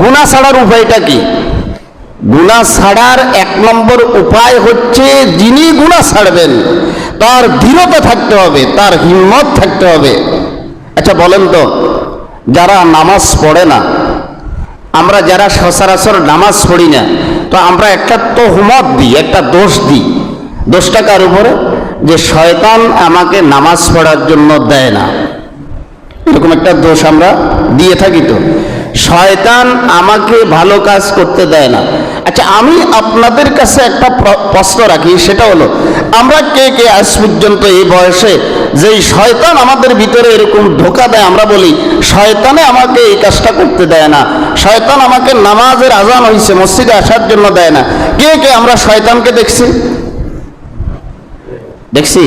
গুণা ছাড়ার উপায়টা কি? গুণা ছাড়ার এক নম্বর উপায় হচ্ছে যিনি গুণা ছাড়বেন, তার দৃঢ়তা থাকতে হবে, তার হিম্মত থাকতে হবে। আচ্ছা বলেন তো, যারা নামাজ পড়ে না, আমরা যারা সচরাচর নামাজ পড়ি না, তো আমরা একটা তহমত দিই, একটা দোষ দিই। দোষটা কার উপরে? যে শয়তান আমাকে নামাজ পড়ার জন্য দেয় না। এরকম একটা দোষ আমরা দিয়ে থাকি তো। শয়তান আমাকে ভালো কাজ করতে দেয় না। আচ্ছা আমি আপনাদের কাছে একটা প্রশ্ন রাখি, সেটা হলো, আমরা কে কে আজ পর্যন্ত এই বয়সে যে শয়তান আমাদের ভিতরে এরকম ধোকা দেয়, আমরা বলি, শয়তানে আমাকে এই কাজটা করতে দেয় না। শয়তান আমাকে নামাজের আজান হয়েছে মসজিদে আসার জন্য দেয় না। কে কে আমরা শয়তানকে দেখছি? দেখছি?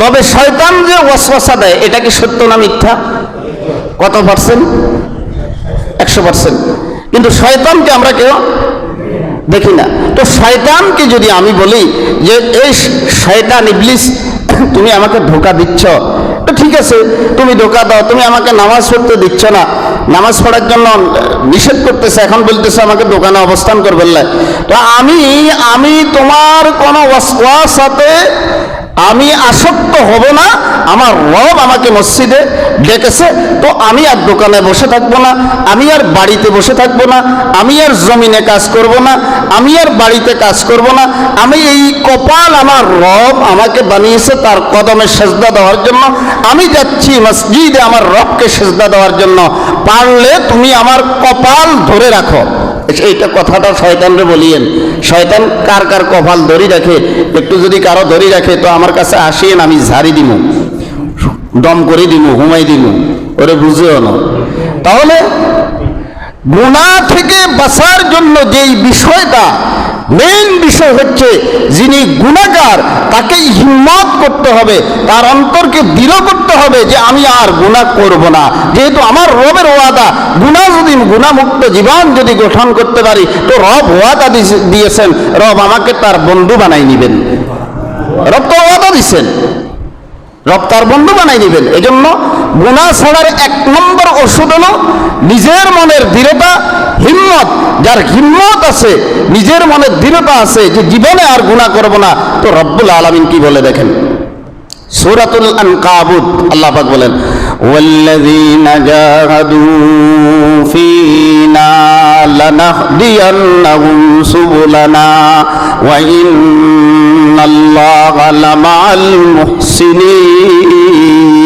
তবে শয়তান যে ওয়াসওয়াসা দেয়, এটা কি সত্য না মিথ্যা? কত পার্সেন্ট? একশো পার্সেন্ট। কিন্তু শয়তানকে আমরা কেউ দেখি না। তো শয়তানকে যদি আমি বলি যে, এই শয়তান ইবলিস, তুমি আমাকে ধোকা দিচ্ছ। তো ঠিক আছে, তুমি ধোকা দাও, তুমি আমাকে নামাজ পড়তে দিচ্ছ না। নামাজ পড়ার জন্য নিষেধ করতেছে, এখন বলতেছে আমাকে দোকানে অবস্থান করবে না। তো আমি আমি তোমার কোনো ওয়াসওয়াসাতে আমি আসক্ত হব না, আমার রব আমাকে মসজিদে ডেকেছে, তো আমি আর দোকানে বসে থাকব না, আমি আর বাড়িতে বসে থাকব না, আমি আর জমিনে কাজ করব না, আমি আর বাড়িতে কাজ করব না, আমি এই কপাল আমার রব আমাকে বানিয়েছে তার কদমে সেজদা দেওয়ার জন্য, আমি যাচ্ছি মসজিদে আমার রবকে সেজদা দেওয়ার জন্য, পারলে তুমি আমার কপাল ধরে রাখো। এইটা কথাটা শয়তানরে বলিয়েন। শয়তান কার কার কপাল ধরি রাখে? একটু যদি কারও ধরি রাখে, তো আমার কাছে আসিয়েন, আমি ঝাড়ি দিব দম করে দিব ঘুমাই দিব ওরে বুঝেও না। তাহলে গুণা থেকে বাঁচার জন্য যেই বিষয়টা মেইন বিষয় হচ্ছে যিনি গুণাগার তাকে হিম্মত করতে হবে। তার অন্তরকে দৃঢ় করতে হবে যে আমি আর গুণা করব না। যেহেতু আমার রবের ওয়াদা গুণা যদি গুণামুক্ত জীবন যদি গঠন করতে পারি, তো রব ওয়াদা দিয়েছেন। রব আমাকে তার বন্ধু বানাই নিবেন। রব তো ওয়াদা দিচ্ছেন রব তার বন্ধু বানাই দিবেন এই জন্য গুণা ছাড়ার এক নম্বর ওষুধ হলো নিজের মনের দৃঢ়তা, হিম্মত। যার হিম্মত আছে, নিজের মনের দৃঢ়তা আছে যে জীবনে আর গুণা করব না। তো রব্বুল আলমিন কি বলে দেখেন? সূরাতুল আনকাবুত, আল্লাহ পাক বলেন, ওয়াল্লাযীনা জাহাদু ফীনা লানাহদিয়ান্নাহুম সুবুলানা ওয়া ইন্নাল্লাহা লামাআল মুহসিনিন।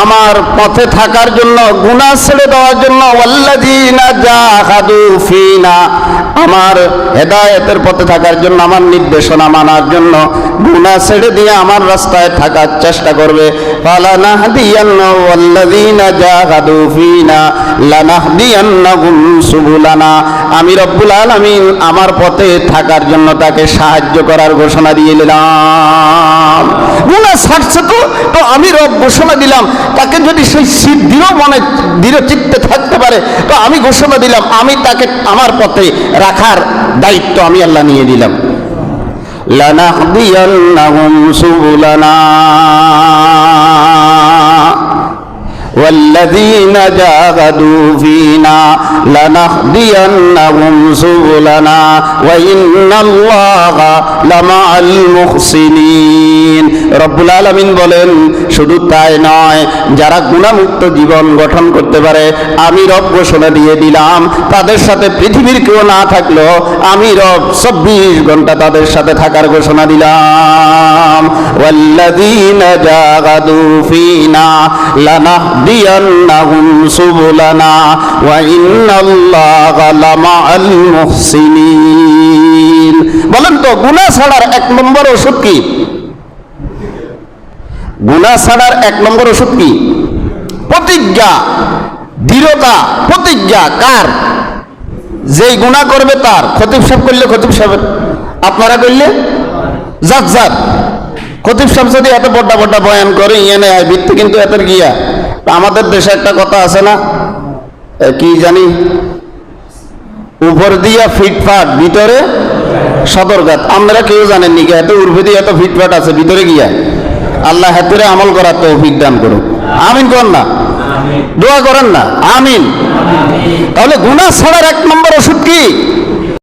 আমার পথে থাকার জন্য গুনাহ ছেড়ে দেওয়ার জন্য আমার হেদায়তের পথে থাকার জন্য, আমার নির্দেশনা মানার জন্য, গুনাহ ছেড়ে দিয়ে আমার রাস্তায় থাকার চেষ্টা করবে। আমি রব্বুল আলামিন আমার পথে থাকার জন্য তাকে সাহায্য করার ঘোষণা দিয়ে দিলাম। গুনাহ ছাড়ছে তো তো আমি রব ঘোষণা দিলাম। তাকে যদি সেই দৃঢ় মনে দৃঢ় চিত্তে থাকতে পারে। তো আমি ঘোষণা দিলাম, আমি তাকে আমার পথে রাখার দায়িত্ব আমি আল্লাহ নিয়ে দিলাম সুবুলানা। والذين جاهدوا فينا لنهدينهم سبلنا وإن الله لمع المحسنين রব্বুল আলামিন বলেন শুধু তাই নয় যারা গুণামুক্ত জীবন গঠন করতে পারে আমি রব ঘোষণা দিয়ে দিলাম তাদের সাথে পৃথিবীর কেউ না থাকলেও আমি রব চব্বিশ ঘন্টা তাদের সাথে থাকার ঘোষণা দিলাম والذين جاهدوا فينا لنهدينهم سبلنا وإن الله لمع المحسنين বলেন তো গুনাহ ছাড়ার এক নম্বর ওষুধ কি গুনাহ ছাড়ার এক নম্বর ওষুধ কি প্রতিজ্ঞা দৃঢ়তা প্রতিজ্ঞা কার যেই গুণা করবে তার খতিব সাহেব করলে খতিব সাহেবের আপনারা করলে যার যার খতিব সাহেব যদি এত বড্ডা বড্ডা বয়ান করে ইয়ে নেয় ভিত্তি কিন্তু এত গিয়া। আমাদের দেশে একটা কথা আছে না? কি জানি? উপর দিয়া ফিটফাট ভিতরে সদরঘাত আমরা কেউ জানেন নি এত উর্বে দিয়ে এত ফিটফাট আছে ভিতরে গিয়া। আল্লাহ হাতেরে আমল করার তো দান করুক। আমিন করেন না? দোয়া করেন না? আমিন। তাহলে গুনাহ ছাড়ার এক নম্বর ওষুধ কি?